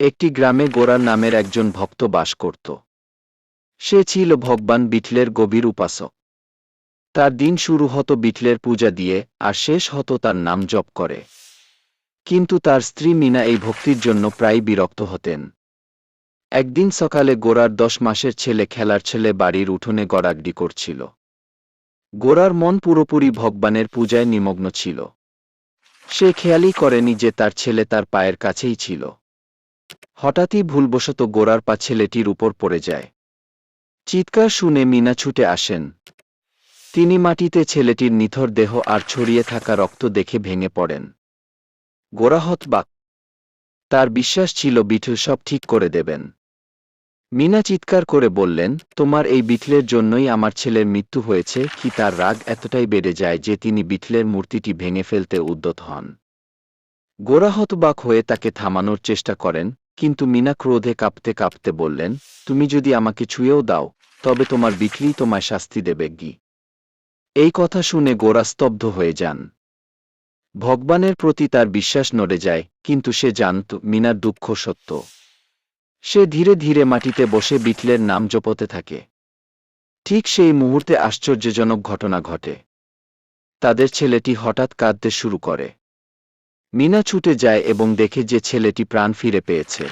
একটি গ্রামে গোরার নামের একজন ভক্ত বাস করত। সে ছিল ভগবান বিঠলের গভীর উপাসক। তার দিন শুরু হতো বিঠলের পূজা দিয়ে আর শেষ হতো তার নাম জপ করে। কিন্তু তার স্ত্রী মিনা এই ভক্তির জন্য প্রায় বিরক্ত হতেন। একদিন সকালে গোরার দশ মাসের ছেলে খেলার ছেলে বাড়ির উঠোনে গড়াগডি করছিল। গোরার মন পুরোপুরি ভগবানের পূজায় নিমগ্ন ছিল। সে খেয়ালই করেনি যে তার ছেলে তার পায়ের কাছেই ছিল। হঠাৎই ভুলবশত গোরার পা ছেলেটির উপর পড়ে যায়। চিৎকার শুনে মিনা ছুটে আসেন। তিনি মাটিতে ছেলেটির নিথর দেহ আর ছড়িয়ে থাকা রক্ত দেখে ভেঙে পড়েন। গোরা হতবাক। তার বিশ্বাস ছিল বিঠল সব ঠিক করে দেবেন। মিনা চিৎকার করে বললেন, তোমার এই বিঠলের জন্যই আমার ছেলের মৃত্যু হয়েছে, কি তার রাগ এতটাই বেড়ে যায় যে তিনি বিঠলের মূর্তিটি ভেঙে ফেলতে উদ্যত হন? গোরা হতবাক হয়ে তাকে থামানোর চেষ্টা করেন কিন্তু মিনা ক্রোধে কাঁপতে কাঁপতে বললেন, তুমি যদি আমাকে ছুঁয়েও দাও, তবে তোমার বিক্রি তোমায় শাস্তি দেবে, গি। এই কথা শুনে গোরা স্তব্ধ হয়ে যান। ভগবানের প্রতি তার বিশ্বাস নড়ে যায়, কিন্তু সে জানত মিনার দুঃখ সত্য। সে ধীরে ধীরে মাটিতে বসে বিটলের নাম জপতে থাকে। ঠিক সেই মুহূর্তে আশ্চর্যজনক ঘটনা ঘটে। তাদের ছেলেটি হঠাৎ কাঁদতে শুরু করে। মিনা ছুটে যায় এবং দেখে যে ছেলেটি প্রাণ ফিরে পেয়েছে।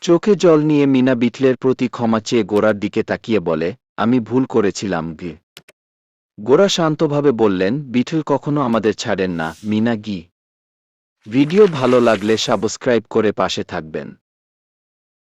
চোখে জল নিয়ে মিনা বিটলের প্রতি ক্ষমা চেয়ে গোড়ার দিকে তাকিয়ে বলে, আমি ভুল করেছিলাম গি। গোরা শান্তভাবে বললেন, বিটল কখনো আমাদের ছাড়েন না, মিনা গি। ভিডিও ভালো লাগলে সাবস্ক্রাইব করে পাশে থাকবেন।